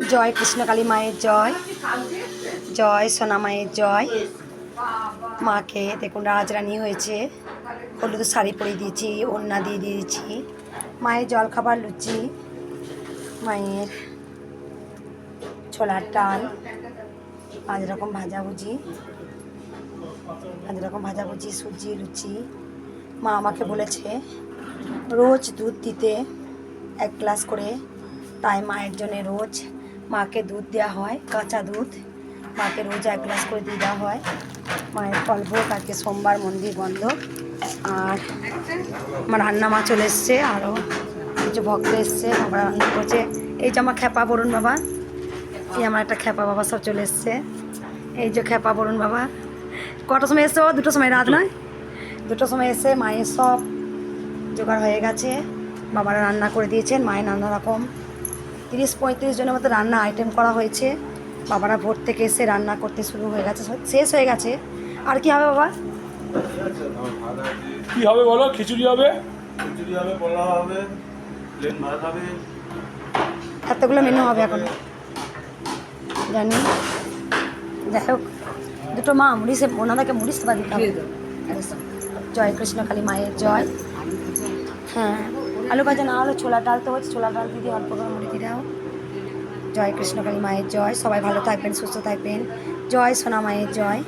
জয় কৃষ্ণকালী মায়ের জয়। জয় সোনা মায়ের জয়। মাকে দেখুন, রাজরানী হয়েছে। হলুদ শাড়ি পরিয়ে দিয়েছি, ওড়না দিয়ে দিয়েছি। মায়ের জল খাবার লুচি, মায়ের ছোলার ডাল, পাঁচ রকম ভাজাভুজি, পাঁচ রকম ভাজাভুজি, সুজি, লুচি। মা আমাকে বলেছে, রোজ দুধ দিতে এক গ্লাস করে। তাই মায়ের জন্য রোজ মাকে দুধ দেওয়া হয়, কাঁচা দুধ। মাকে রোজ এক গ্লাস করে দিয়ে দেওয়া হয়। মায়ের ফলভোগ আজকে সোমবার মন্দির বন্ধ। আর আমার রান্না মা চলে এসছে আরও কিছু ভক্ত এসছে আমরা রান্না করছে। এই যে আমার খ্যাপা বলুন বাবা, এই আমার একটা খ্যাপা বাবা সব চলে এসছে। এই যে খ্যাপা বলুন বাবা, কটার সময় এসছে বাবা দুটোর সময়, রাত নয়? দুটোর সময় এসে মায়ের সব জোগাড় হয়ে গেছে। বাবারা রান্না করে দিয়েছেন, মায়ের নানা রকম। তিরিশ পঁয়ত্রিশ জনের মতো রান্না আইটেম করা হয়েছে। বাবারা ভোর থেকে এসে রান্না করতে শুরু হয়ে গেছে শেষ হয়ে গেছে। আর কি হবে বাবা? কি হবে বলো? খিচুড়ি হবে? খিচুড়ি হবে পোলাও হবে প্লেন ভাত হবে। এতগুলো মেনু হবে এখন। জানি। যাই হোক দুটো মা মুড়িসে ওনাদেরকে মুড়িস বা দিতে হবে। জয় কৃষ্ণ কালী মায়ের জয়। হ্যাঁ। আলু ভাজা না হলে ছোলা ডাল তো হচ্ছে ছোলা ডাল দিদি অল্প করে মুড়ি দাও। জয় কৃষ্ণকালী মায়ের জয়। সবাই ভালো থাকবেন, সুস্থ থাকবেন। জয় সোনা মায়ের জয়।